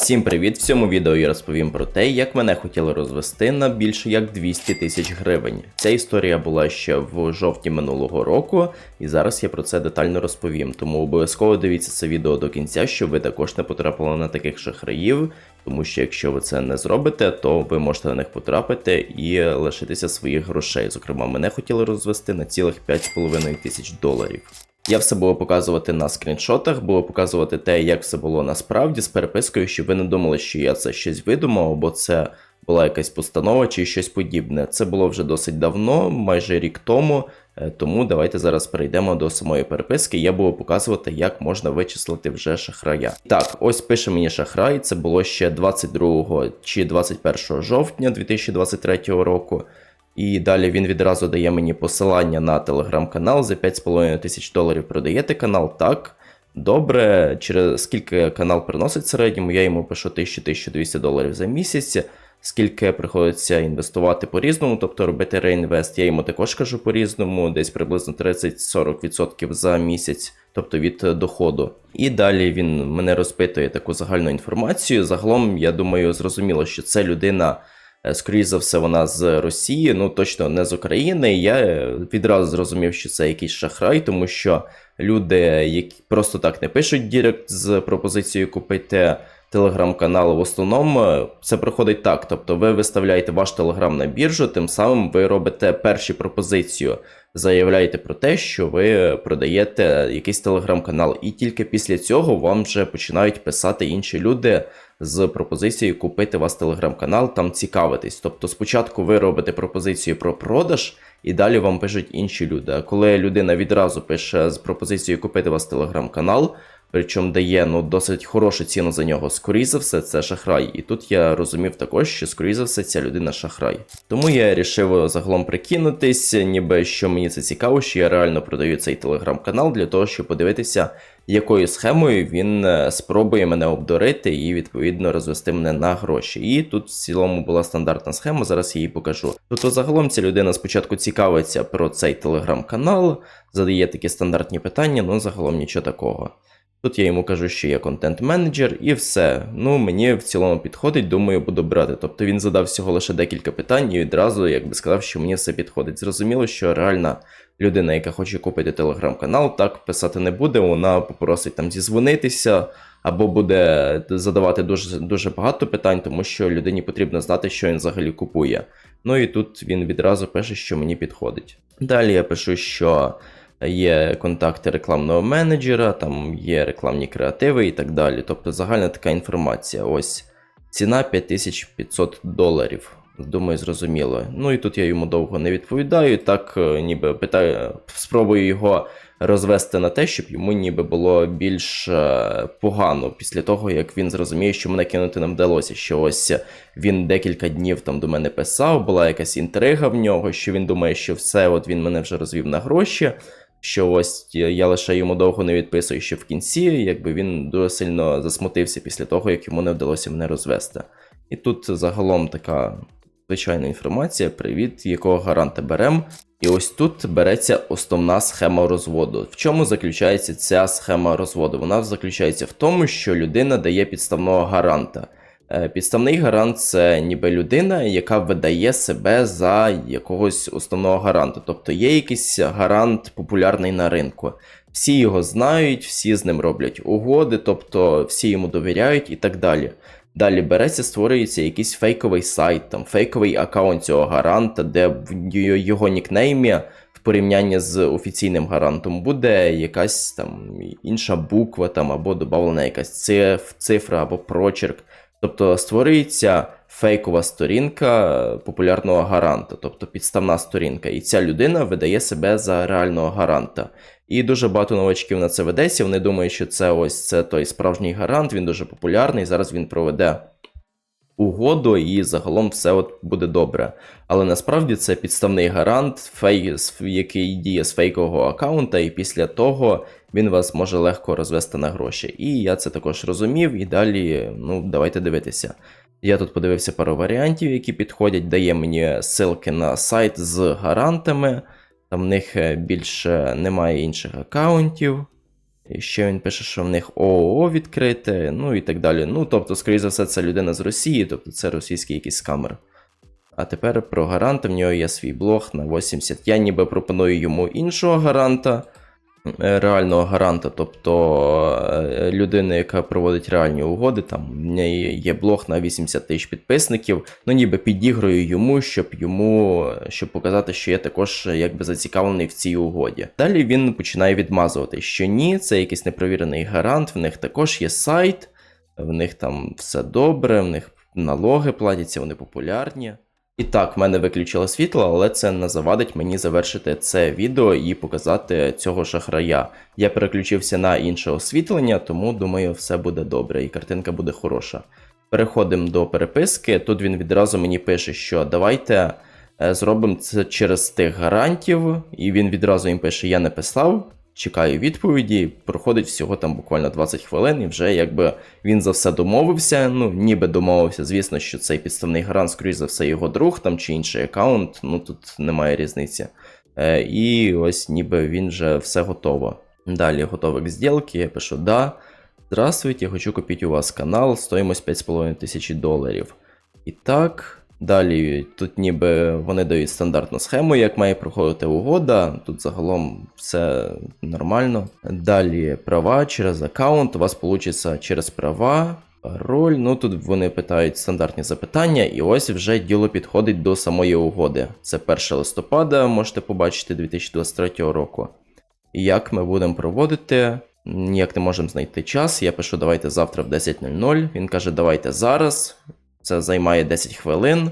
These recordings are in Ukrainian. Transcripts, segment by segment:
Всім привіт! В цьому відео я розповім про те, як мене хотіли розвести на більше як 200 тисяч гривень. Ця історія була ще в жовтні минулого року, і зараз я про це детально розповім. Тому обов'язково дивіться це відео до кінця, щоб ви також не потрапили на таких шахраїв. Тому що якщо ви це не зробите, то ви можете на них потрапити і лишитися своїх грошей. Зокрема, мене хотіли розвести на цілих 5,5 тисяч доларів. Я все було показувати на скріншотах, було показувати те, як все було насправді з перепискою, щоб ви не думали, що я це щось видумав, або це була якась постанова чи щось подібне. Це було вже досить давно, майже рік тому. е, Тому давайте зараз перейдемо до самої переписки. Я буду показувати, як можна вичислити вже шахрая. Так, ось пише мені шахрай. Це було ще 22 чи 21 жовтня 2023 року. І далі він відразу дає мені посилання на телеграм-канал за 5,5 тисяч доларів продаєте канал. Так, добре. Через скільки канал приносить середньому, я йому пишу 1000-1200 доларів за місяць. Скільки приходиться інвестувати по-різному, тобто робити реінвест, я йому також кажу по-різному, десь приблизно 30-40% за місяць, тобто від е, доходу. І далі він мене розпитує таку загальну інформацію. Загалом, я думаю, зрозуміло, що це людина. Е, Скоріше за все, вона з Росії, ну точно не з України. Я е, відразу зрозумів, що це якийсь шахрай, тому що люди, які просто так не пишуть Дірект з пропозицією купити телеграм-канал. В основному е, це проходить так. Тобто ви виставляєте ваш телеграм на біржу, тим самим ви робите першу пропозицію, заявляєте про те, що ви продаєте якийсь телеграм-канал, і тільки після цього вам вже починають писати інші люди з пропозицією купити вас телеграм-канал, там цікавитись. Тобто спочатку ви робите пропозицію про продаж, і далі вам пишуть інші люди. А коли людина відразу пише з пропозицією купити вас телеграм-канал, причому дає ну досить хорошу ціну за нього, скоріше за все, це шахрай. І тут я розумів також, що скоріше за все ця людина шахрай. Тому я вирішив загалом прикинутись, ніби що мені це цікаво, що я реально продаю цей телеграм-канал для того, щоб подивитися, якою схемою він е, спробує мене обдурити і відповідно розвести мене на гроші. І тут в цілому була стандартна схема, зараз я її покажу. Тобто, загалом ця людина спочатку цікавиться про цей телеграм-канал, задає такі стандартні питання, ну загалом нічого такого. Тут я йому кажу, що я контент-менеджер, і все. Ну, мені в цілому підходить, думаю, буду брати. Тобто він задав всього лише декілька питань і відразу якби сказав, що мені все підходить. Зрозуміло, що реальна людина, яка хоче купити телеграм-канал, так писати не буде. Вона попросить там зізвонитися, або буде задавати дуже дуже багато питань, тому що людині потрібно знати, що він взагалі купує. Ну і тут він відразу пише, що мені підходить. Далі я пишу, що є контакти рекламного менеджера, там є рекламні креативи і так далі. Тобто загальна така інформація. Ось ціна 5500 доларів. Думаю, зрозуміло. Ну і тут я йому довго не відповідаю. Так, е, ніби питаю, спробую його розвести на те, щоб йому ніби було більш е, погано після того, як він зрозуміє, що мене кинути не вдалося. Що ось він декілька днів там до мене писав, була якась інтрига в нього, що він думає, що все, от він мене вже розвів на гроші. Що ось я лише йому довго не відписую, що в кінці, якби він дуже сильно засмутився після того, як йому не вдалося мене розвести. І тут загалом така звичайна інформація, привіт, якого гаранта берем. І ось тут береться основна схема розводу. В чому заключається ця схема розводу? Вона заключається в тому, що людина дає підставного гаранта. Е, Підставний гарант це ніби людина, яка видає себе за якогось основного гаранта. Тобто є якийсь гарант популярний на ринку. Всі його знають, всі з ним роблять угоди, тобто всі йому довіряють і так далі. Далі береться, створюється якийсь фейковий сайт, там фейковий аккаунт цього гаранта, де в його нікнеймі в порівнянні з офіційним гарантом буде якась там інша буква, там або додавлена якась циф, цифра або прочерк. Тобто створюється фейкова сторінка популярного гаранта, тобто підставна сторінка, і ця людина видає себе за реального гаранта. І дуже багато новачків на це ведеться. Вони думають, що це ось це той справжній гарант, він дуже популярний. Зараз він проведе угоду, і загалом все от буде добре. Але насправді це підставний гарант, фей, який діє з фейкового аккаунта, і після того він вас може легко розвести на гроші. І я це також розумів, і далі, ну, давайте дивитися. Я тут подивився пару варіантів, які підходять, дає мені ссылки на сайт з гарантами. Там в них е, більше немає інших аккаунтів. І ще він пише, що в них ООО відкрите, ну і так далі. Ну, тобто, скоріше за все, це людина з Росії, тобто це російський якийсь скамер. А тепер про гаранта в нього є свій блог на 80. Я ніби пропоную йому іншого гаранта, реального гаранта, тобто е, людини, яка проводить реальні угоди. Там в неї є блог на 80 тисяч підписників. Ну, ніби підіграю йому, щоб йому щоб показати, що я також е, якби зацікавлений в цій угоді. Далі він починає відмазувати, що ні, це якийсь непровірений гарант, в них також є сайт, в них там все добре, в них налоги платяться, вони популярні. І так, в мене виключило світло, але це не завадить мені завершити це відео і показати цього шахрая. Я переключився на інше освітлення, тому думаю, все буде добре і картинка буде хороша. Переходимо до переписки. Тут він відразу мені пише, що давайте е, зробимо це через тих гарантів. І він відразу їм пише: Я не писав, чекаю відповіді. Проходить всього там буквально 20 хвилин, і вже якби він за все домовився. Ну, ніби домовився. Звісно, що цей підставний гарант, скоріш за все, його друг там чи інший аккаунт. Ну тут немає різниці. Е, і ось ніби він вже все готово. Далі готовий к сделке, я пишу да. Здравствуйте, хочу купить у вас канал, стоимость 5,5 тисячі доларів. І так, далі тут ніби вони дають стандартну схему, як має проходити угода. Тут загалом все нормально. Далі права через аккаунт, у вас вийде через права. Пароль, ну тут вони питають стандартні запитання, і ось вже діло підходить до самої угоди. Це 1 листопада, можете побачити 2023 року. Як ми будемо проводити? Ніяк не можемо знайти час. Я пишу, давайте завтра в 10.00. Він каже, давайте зараз. Це займає 10 хвилин.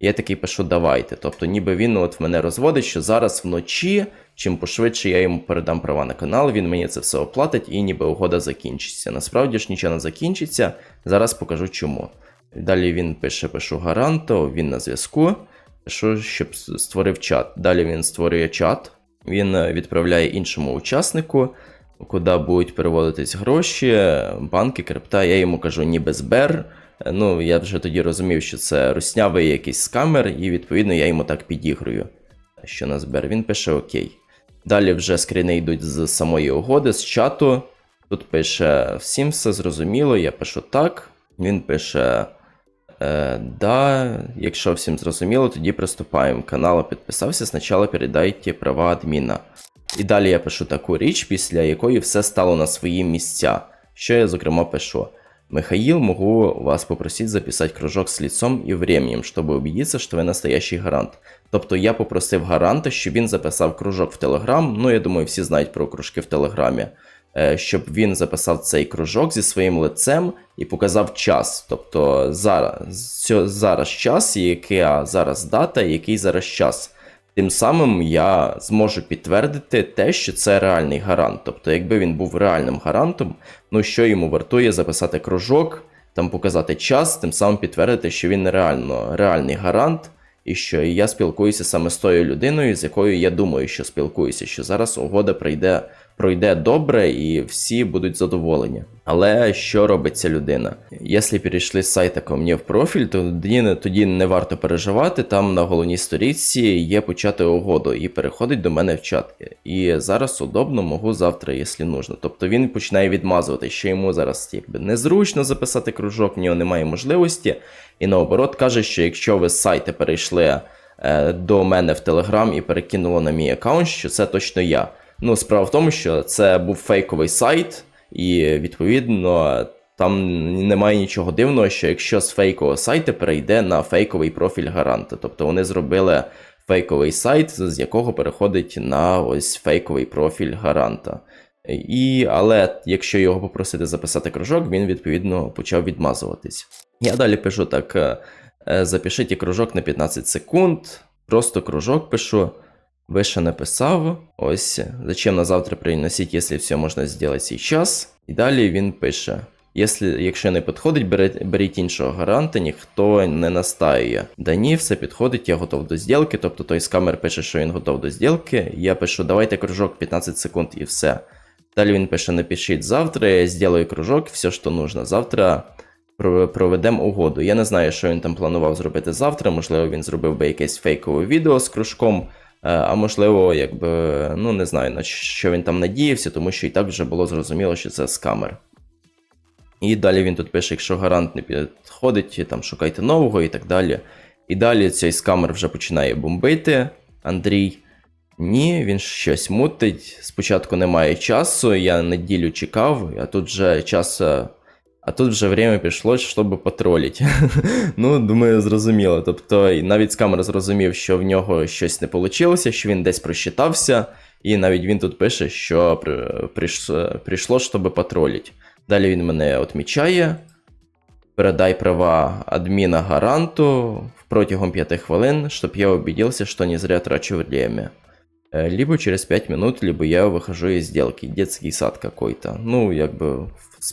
Я такий пишу, давайте. Тобто, ніби він от мене розводить, що зараз вночі, чим пошвидше я йому передам права на канал, він мені це все оплатить і ніби угода закінчиться. Насправді ж нічого не закінчиться. Зараз покажу чому. Далі він пише, пишу гаранто, він на зв'язку. Пишу, щоб створив чат. Далі він створює чат. Він е, відправляє іншому учаснику, куди будуть переводитись гроші, банки, крипта. Я йому кажу, ніби збер. Ну, я вже тоді розумів, що це руснявий якийсь скамер, і відповідно я йому так підігрую. Що на збер. Він пише Окей. Далі вже скріни йдуть з самої угоди, з чату. Тут пише всім все зрозуміло, я пишу так. Він пише. Е, да, якщо всім зрозуміло, тоді приступаємо. Канал підписався, спочатку передайте права адміна. І далі я пишу таку річ, після якої все стало на свої місця. Що я, зокрема, пишу. Михаил, могу вас попросить записать кружок с лицом и временем, чтобы убедиться, що ви настоящий гарант. Тобто я попросив гаранта, щоб він записав кружок в Телеграм. Ну, я думаю, всі знають про кружки в Телеграмі. Е, Щоб він записав цей кружок зі своїм лицем і показав час. Тобто зараз, зараз час, і яка зараз дата, і який зараз час. Тим самим я зможу підтвердити те, що це реальний гарант. Тобто, якби він був реальним гарантом, ну що йому вартує записати кружок, там показати час, тим самим підтвердити, що він реально реальний гарант, і що я спілкуюся саме з тою людиною, з якою я думаю, що спілкуюся, що зараз угода пройде, пройде добре і всі будуть задоволені. Але що робить ця людина? Якщо перейшли з сайта ко мені в профіль, то тоді, тоді не варто переживати. Там на головній сторінці є почати угоду і переходить до мене в чат. І зараз удобно можу завтра, якщо нужно. Тобто він починає відмазувати, що йому зараз якби незручно записати кружок, в нього немає можливості. І наоборот каже, що якщо ви з сайту перейшли е, до мене в Телеграм і перекинуло на мій аккаунт, що це точно я. Ну, справа в тому, що це був фейковий сайт, і відповідно там немає нічого дивного, що якщо з фейкового сайту перейде на фейковий профіль гаранта. Тобто вони зробили фейковий сайт, з якого переходить на ось фейковий профіль гаранта. І, але якщо його попросити записати кружок, він відповідно почав відмазуватись. Я далі пишу так: е, е, запишіть кружок на 15 секунд, просто кружок пишу. Вище написав. Ось, зачем на завтра приносить, якщо все можна зробити сейчас. І далі він пише: якщо, якщо не підходить, беріть, беріть іншого гаранта, ніхто не настаює. Да ні, все підходить, я готов до зділки. Тобто той скамер пише, що він готов до зділки. Я пишу, давайте кружок 15 секунд і все. Далі він пише: напишіть завтра, я зроблю кружок, все, що нужно. Завтра проведемо угоду. Я не знаю, що він там планував зробити завтра. Можливо, він зробив би якесь фейкове відео з кружком. А можливо, якби, ну не знаю, на що він там надіявся, тому що і так вже було зрозуміло, що це скамер. І далі він тут пише, якщо гарант не підходить, там шукайте нового і так далі. І далі цей скамер вже починає бомбити. Андрій. Ні, він щось мутить. Спочатку немає часу, я неділю чекав, а тут вже час. А тут вже время пішло, щоб потролити. ну, думаю, зрозуміло. Тобто, навіть скамер зрозумів, що в нього щось не вийшло, що він десь просчитався, і навіть він тут пише, що при- прийшло, щоб потролити. Далі він мене отмічає. Передай права админа гаранту протягом 5 хвилин, чтобы я убедился, что не зря трачу время. Э, Либо через 5 минут, либо я выхожу из сделки. Детский сад какой-то. Ну, якби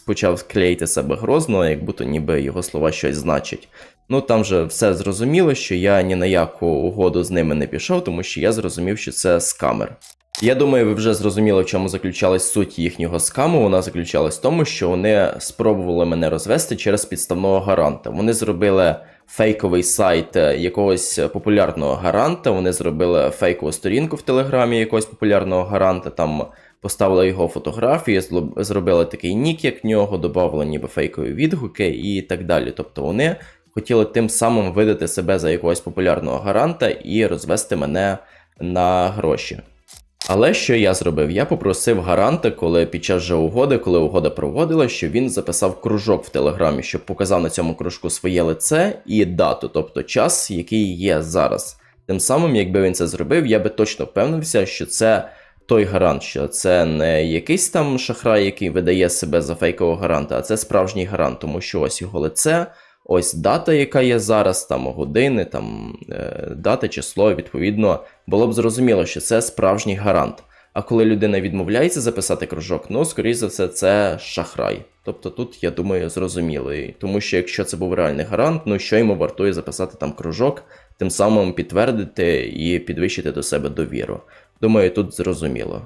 почав клеїти себе грозно, як будто ніби його слова щось значать. Ну там же все зрозуміло, що я ні на яку угоду з ними не пішов, тому що я зрозумів, що це скамер. Я думаю, ви вже зрозуміли, в чому заключалась суть їхнього скаму. Вона заключалась в тому, що вони спробували мене розвести через підставного гаранта. Вони зробили фейковий сайт е, якогось популярного гаранта. Вони зробили фейкову сторінку в телеграмі якогось популярного гаранта. Там поставили його фотографії, зробили такий нік, як нього, додавали ніби фейкові відгуки і так далі. Тобто вони хотіли тим самим видати себе за якогось популярного гаранта і розвести мене на гроші. Але що я зробив? Я попросив гаранта, коли під час же угоди, коли угода проводила, щоб він записав кружок в телеграмі, щоб показав на цьому кружку своє лице і дату, тобто час, який є зараз. Тим самим, якби він це зробив, я би точно впевнився, що це той гарант, що це не якийсь там шахрай, який видає себе за фейкового гаранта, а це справжній гарант, тому що ось його лице, ось дата, яка є зараз, там години, там е, дата, число, відповідно, було б зрозуміло, що це справжній гарант. А коли людина відмовляється записати кружок, ну, скоріш за все, це шахрай. Тобто тут, я думаю, зрозуміло. Тому що якщо це був реальний гарант, ну що йому вартує записати там кружок, тим самим підтвердити і підвищити до себе довіру. Думаю, тут зрозуміло.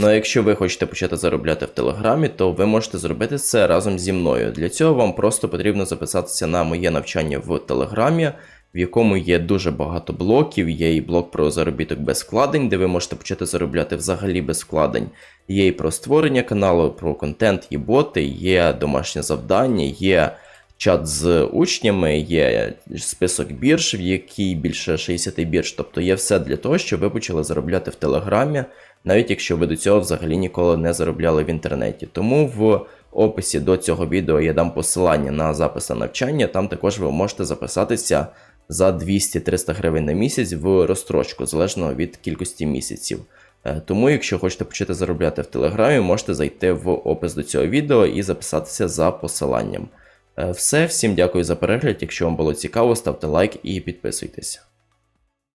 Ну а якщо ви хочете почати заробляти в Телеграмі, то ви можете зробити це разом зі мною. Для цього вам просто потрібно записатися на моє навчання в Телеграмі, в якому є дуже багато блоків. Є і блок про заробіток без вкладень, де ви можете почати заробляти взагалі без вкладень. Є і про створення каналу, про контент, є боти, є домашнє завдання, є чат з учнями, є список бірж, в якій більше 60 бірж. Тобто є все для того, щоб ви почали заробляти в Телеграмі, навіть якщо ви до цього взагалі ніколи не заробляли в інтернеті. Тому в описі до цього відео я дам посилання на запис на навчання. Там також ви можете записатися за 200-300 гривень на місяць в розстрочку, залежно від кількості місяців. Е, Тому, якщо хочете почати заробляти в Телеграмі, можете зайти в опис до цього відео і записатися за посиланням. Е, Все, всім дякую за перегляд. Якщо вам було цікаво, ставте лайк і підписуйтесь.